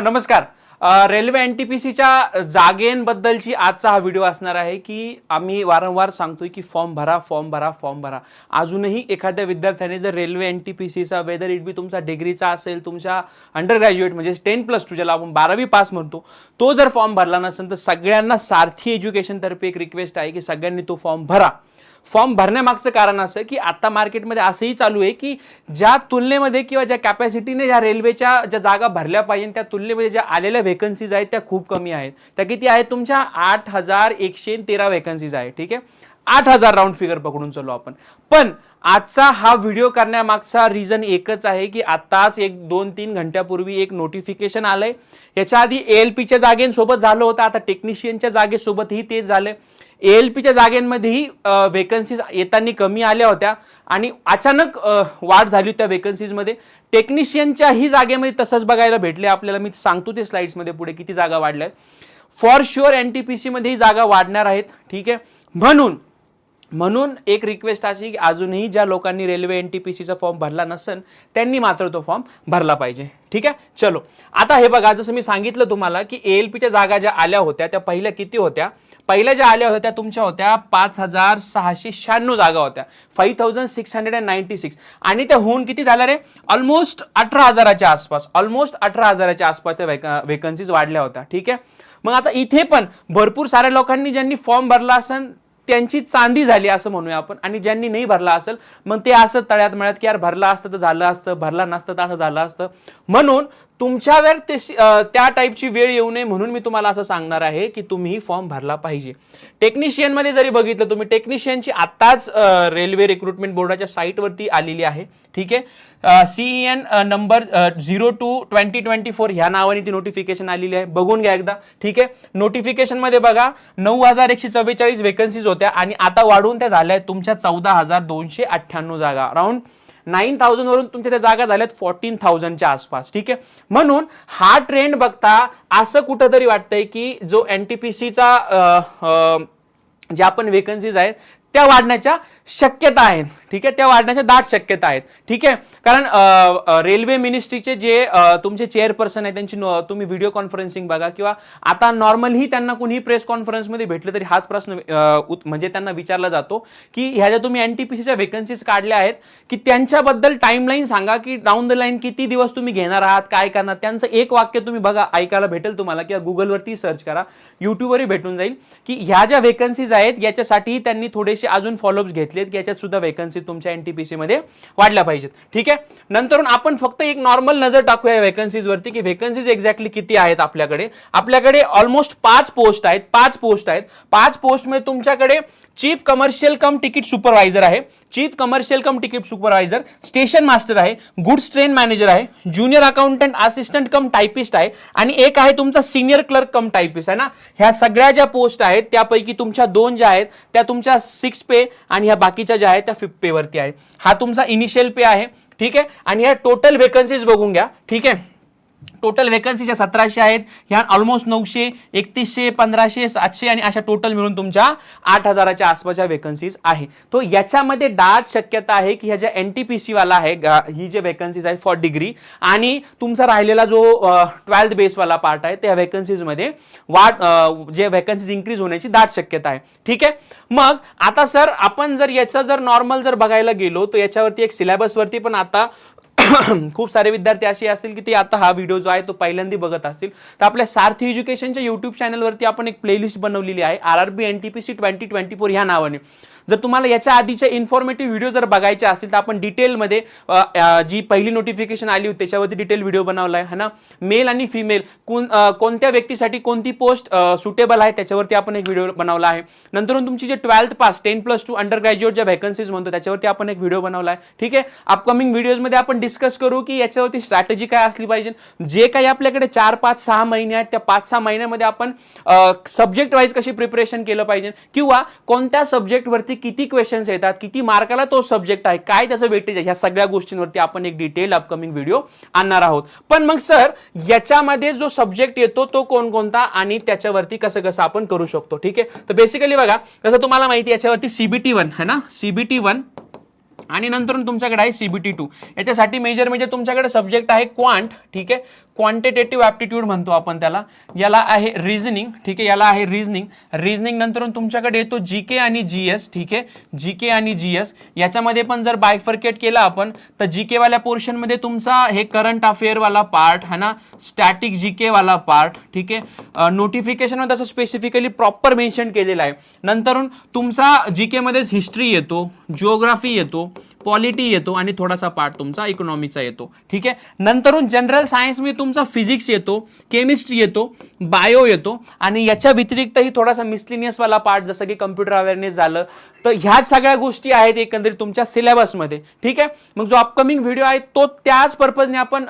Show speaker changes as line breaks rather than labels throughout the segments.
नमस्कार. Railway N T P सीच्या जागेंबद्दलची आजचा हा व्हिडिओ असणार आहे की आम्ही वारंवार सांगतोय की फॉर्म भरा फॉर्म भरा फॉर्म भरा. अजूनही एखाद्या विद्यार्थ्याने जर रेल्वे एन टी पी सीचा वेदर इट बी तुमचा डिग्रीचा असेल तुमच्या अंडर ग्रॅज्युएट म्हणजे टेन प्लस टू ज्याला आपण बारावी पास म्हणतो तो जर फॉर्म भरला नसेल तर सगळ्यांना सारथी एज्युकेशनतर्फे एक रिक्वेस्ट आहे की सगळ्यांनी तो फॉर्म भरा. फॉर्म भरण्यामागचं कारण असं की आता मार्केटमध्ये असंही चालू आहे की ज्या तुलनेमध्ये किंवा ज्या कॅपॅसिटीने ज्या रेल्वेच्या ज्या जागा भरल्या पाहिजे त्या तुलनेमध्ये ज्या आलेल्या व्हेकन्सीज आहेत त्या खूप कमी आहेत. त्या किती आहेत? तुमच्या आठ हजार एकशे तेरा व्हेकन्सीज आहे ठीक आहे? आठ हजार राऊंड फिगर पकडून चालू आपण. पण आजचा हा व्हिडिओ करण्यामागचा रिझन एकच आहे की आत्ताच एक दोन तीन घंट्यापूर्वी एक नोटिफिकेशन आलंय. याच्या आधी एल पीच्या जागेसोबत झालं होतं आता टेक्निशियनच्या जागेसोबतही तेच झालंय. एल पीच्या जागेंमध्येही वेकन्सीज येताना कमी आल्या होत्या आणि अचानक वाढ झाली त्या वेकन्सीजमध्ये टेक्निशियनच्याही जागेमध्ये तसंच बघायला भेटले. आपल्याला मी सांगतो ते स्लाइड्समध्ये पुढे किती जागा वाढल्या आहेत. For sure N T P सीमध्येही जागा वाढणार आहेत. ठीक आहे? म्हणून म्हणून एक रिक्वेस्ट अशी की अजूनही ज्या लोकांनी रेल्वे एन टी पी सीचा फॉर्म भरला नसेल त्यांनी मात्र तो फॉर्म भरला पाहिजे. ठीक आहे? चलो. आता हे बघा जसं मी सांगितलं तुम्हाला की एल पीच्या जागा ज्या आल्या होत्या त्या पहिल्या किती होत्या? पहिल्या ज्या आल्या होत्या तुमच्या होत्या पाच हजार सहाशे शहाण्णव जागा होत्या. Five thousand six hundred and ninety six आणि त्या होऊन किती झाल्या रे? ऑलमोस्ट अठरा हजाराच्या आसपास ऑलमोस्ट अठरा हजाराच्या आसपास त्या वेकन्सीज वाढल्या होत्या. ठीक आहे? मग आता इथे पण भरपूर साऱ्या लोकांनी ज्यांनी फॉर्म भरला असेल त्यांची चांदी झाली असं म्हणूया आपण. आणि ज्यांनी नाही भरला असेल मग ते असं तळ्यात मळ्यात की यार भरला असतं तर झालं असतं भरला नसतं तर असं झालं असतं. म्हणून तुमच्यावर ते त्या टाईपची वेळ येऊ नये म्हणून मी तुम्हाला असं सांगणार आहे की तुम्ही फॉर्म भरला पाहिजे. टेक्निशियनमध्ये जरी बघितलं तुम्ही टेक्निशियनची आत्ताच रेल्वे रिक्रुटमेंट बोर्डाच्या साईटवरती आलेली आहे. ठीक आहे? CE N number zero two twenty twenty four ह्या नावाने ती नोटिफिकेशन आलेली आहे. बघून घ्या एकदा. ठीक आहे? नोटिफिकेशनमध्ये बघा नऊ हजार एकशे चव्वेचाळीस वेकन्सीज होत्या आणि आता वाढवून त्या झाल्या आहेत तुमच्या चौदा हजार दोनशे अठ्ठ्याण्णव जागा. राऊंड नाईन थाउजंड वरून तुमच्या त्या जागा झाल्यात फोर्टीन थाउजंडच्या आसपास ठीक आहे? म्हणून हा ट्रेंड बघता असं कुठंतरी वाटतंय की जो एन टी पी सीचा ज्या आपण वेकन्सीज आहेत त्या वाढण्याच्या शक्यता आहेत. ठीक आहे? त्या वाढण्याच्या दाट शक्यता आहेत. ठीक आहे? कारण रेल्वे मिनिस्ट्रीचे जे तुमचे चेअरपर्सन आहेत त्यांची तुम्ही व्हिडिओ कॉन्फरन्सिंग बघा किंवा आता नॉर्मलही त्यांना कुणीही प्रेस कॉन्फरन्समध्ये भेटले तरी हाच प्रश्न उत- म्हणजे त्यांना विचारला जातो की ह्या ज्या तुम्ही एन टी पी सीच्या वेकन्सीज काढल्या आहेत की त्यांच्याबद्दल टाईमलाईन सांगा की डाऊन द लाईन किती दिवस तुम्ही घेणार आहात काय करणार? त्यांचं एक वाक्य तुम्ही बघा ऐकायला भेटेल तुम्हाला किंवा गुगलवरती सर्च करा यूट्यूबवरही भेटून जाईल की ह्या ज्या वेकन्सीज आहेत याच्यासाठीही त्यांनी थोडे बरेचसे अजून फॉलोअप्स घेतलेत की याच्यात सुद्धा वेकन्सी तुमच्या एन टी पी मध्ये वाढल्या पाहिजेत. ठीक आहे? नंतर आपण फक्त एक नॉर्मल नजर टाकूया या वरती की वेकन्सीज एक्झॅक्टली किती आहेत आपल्याकडे. आपल्याकडे ऑलमोस्ट पाच पोस्ट आहेत पाच पोस्ट आहेत. पाच पोस्टमध्ये तुमच्याकडे chief commercial cum ticket supervisor आहे. Chief commercial cum ticket supervisor station master आहे गुड्स ट्रेन मॅनेजर आहे junior accountant assistant cum typist आहे आणि एक आहे तुमचा सिनियर क्लर्क कम टायपिस्ट आहे ना? ह्या सगळ्या ज्या पोस्ट आहेत त्यापैकी तुमच्या दोन ज्या आहेत त्या तुमच्या सिक्स पे आणि ह्या बाकीच्या ज्या आहेत त्या फिफ्थ पे वरती आहे. हा तुमचा इनिशियल पे आहे. ठीक आहे? आणि ह्या टोटल वेकन्सीज बघून घ्या. ठीक आहे? टोटल वेकन्सीच्या सतराशे आहेत. ह्या ऑलमोस्ट नऊशे एकतीसशे पंधराशे सातशे आणि अशा टोटल मिळून तुमच्या आठ हजाराच्या आसपासच्या वेकन्सीज आहे. तो याच्यामध्ये दाट शक्यता आहे की ह्या ज्या एन टी पी सीवाला आहे ही जे वेकन्सीज आहेत फॉर डिग्री आणि तुमचा राहिलेला जो ट्वेल्थ बेसवाला पार्ट आहे त्या वेकन्सीजमध्ये वाढ जे वेकन्सीज इन्क्रीज होण्याची दाट शक्यता आहे. ठीक आहे? मग आता सर आपण जर याचं जर नॉर्मल जर बघायला गेलो तर याच्यावरती एक सिलेबसवरती पण आता खूप सारे विद्यार्थी असे असतील की ते आता हा व्हिडिओ जो आहे तो पहिल्यांदा बघत असतील. तर आपल्या सारथी एज्युकेशनच्या युट्यूब चॅनलवरती आपण एक प्लेलिस्ट बनवलेली आहे. R R B N T P C twenty twenty four ह्या नावाने. जर तुम्हाला याच्या आधीचे इन्फॉर्मेटिव्ह व्हिडिओ जर बघायचे असतील तर आपण डिटेलमध्ये जी पहिली नोटिफिकेशन आली होती त्याच्यावरती डिटेल व्हिडिओ बनवला आहे है ना? मेल आणि फिमेल कोण कोणत्या व्यक्तीसाठी कोणती पोस्ट सुटेबल आहे त्याच्यावरती आपण एक व्हिडिओ बनवला आहे. नंतर तुमची जे twelfth pass ten plus two under graduate ज्या व्हॅकन्सीज म्हणतो त्याच्यावरती आपण एक व्हिडिओ बनवला आहे. ठीक आहे? अपकमिंग व्हिडिओजमध्ये आपण डिस्कस करू की याच्यावरती स्ट्रॅटेजी काय असली पाहिजे. जे काही आपल्याकडे चार पाच सहा महिने आहेत त्या पाच सहा महिन्यामध्ये आपण सब्जेक्ट वाईज कशी प्रिपरेशन केलं पाहिजे? किंवा कोणत्या सब्जेक्टवरती किती क्वेश्चन्स येतात किती मार्काला तो सब्जेक्ट आहे काय त्याचं वेटेज आहे ह्या सगळ्या गोष्टींवरती आपण एक डिटेल अपकमिंग व्हिडिओ आणणार आहोत. पण मग सर याच्यामध्ये जो सब्जेक्ट येतो तो कोणकोणता आणि त्याच्यावरती कसं कसं आपण करू शकतो ठीक आहे? तर बेसिकली बघा कसं तुम्हाला माहिती याच्यावरती सीबीटी वन है ना? सीबीटी वन आणि नंतर तुमच्याकडे आहे सीबीटी टू याच्यासाठी मेजर म्हणजे तुमच्याकडे सब्जेक्ट आहे क्वांट ठीक आहे? क्वांटिटेटिव्ह ॲप्टिट्यूड म्हणतो आपण त्याला. याला आहे रिझनिंग ठीक आहे? याला आहे रिझनिंग रिझनिंग नंतर तुमच्याकडे येतो जी के आणि जी एस ठीक आहे? जी के आणि जी एस याच्यामध्ये पण जर बायफर्केट केला आपण तर जी केवाल्या पोर्शनमध्ये तुमचा हे करंट अफेअरवाला पार्ट है ना? स्टॅटिक जी केवाला पार्ट ठीक आहे? नोटिफिकेशनमध्ये असं स्पेसिफिकली प्रॉपर मेन्शन केलेलं आहे. नंतरून तुमचा जी केमध्येच हिस्ट्री येतो जिओग्राफी येतो पॉलिटी येतो आणि थोडासा पार्ट तुमचा इकॉनॉमीचा येतो ठीक आहे? नंतरून जनरल सायन्समध्ये तुमचा फिजिक्स येतो केमिस्ट्री येतो बायो येतो आणि याच्या व्यतिरिक्तही थोडासा मिसलिनियसवाला पार्ट जसं की कम्प्युटर अवेअरनेस झालं तर ह्याच सगळ्या गोष्टी आहेत एकंदरीत तुमच्या सिलेबसमध्ये ठीक आहे? मग जो अपकमिंग व्हिडिओ आहे तो त्याच पर्पजने आपण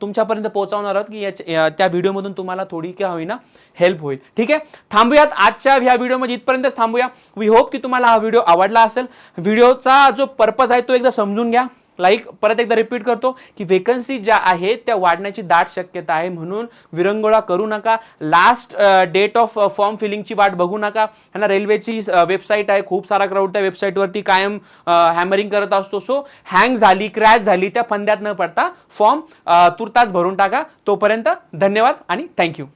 तुमच्यापर्यंत पोहोचवणार आहोत की याच्या या- त्या व्हिडिओमधून तुम्हाला थोडी का होईना हेल्प होईल. ठीक आहे? थांबूयात. आजच्या ह्या व्हिडिओमध्ये इथपर्यंतच थांबूया. वी होप की तुम्हाला हा व्हिडिओ आवडला असेल. व्हिडिओचा जो पर्पज आहे तो एकदा समजून घ्या. लाईक परत एकदा रिपीट करतो की वेकन्सी ज्या आहेत त्या वाढण्याची दाट शक्यता आहे. म्हणून विरंगुळा करू नका. लास्ट डेट ऑफ फॉर्म फिलिंगची वाट बघू नका. है ना रेल्वेची वेबसाईट आहे. खूप सारा क्राऊड त्या वेबसाईटवरती कायम हॅमरिंग करत असतो. सो हँग झाली क्रॅश झाली त्या फंद्यात न पडता फॉर्म तुर्तास भरून टाका. तोपर्यंत धन्यवाद आणि थँक्यू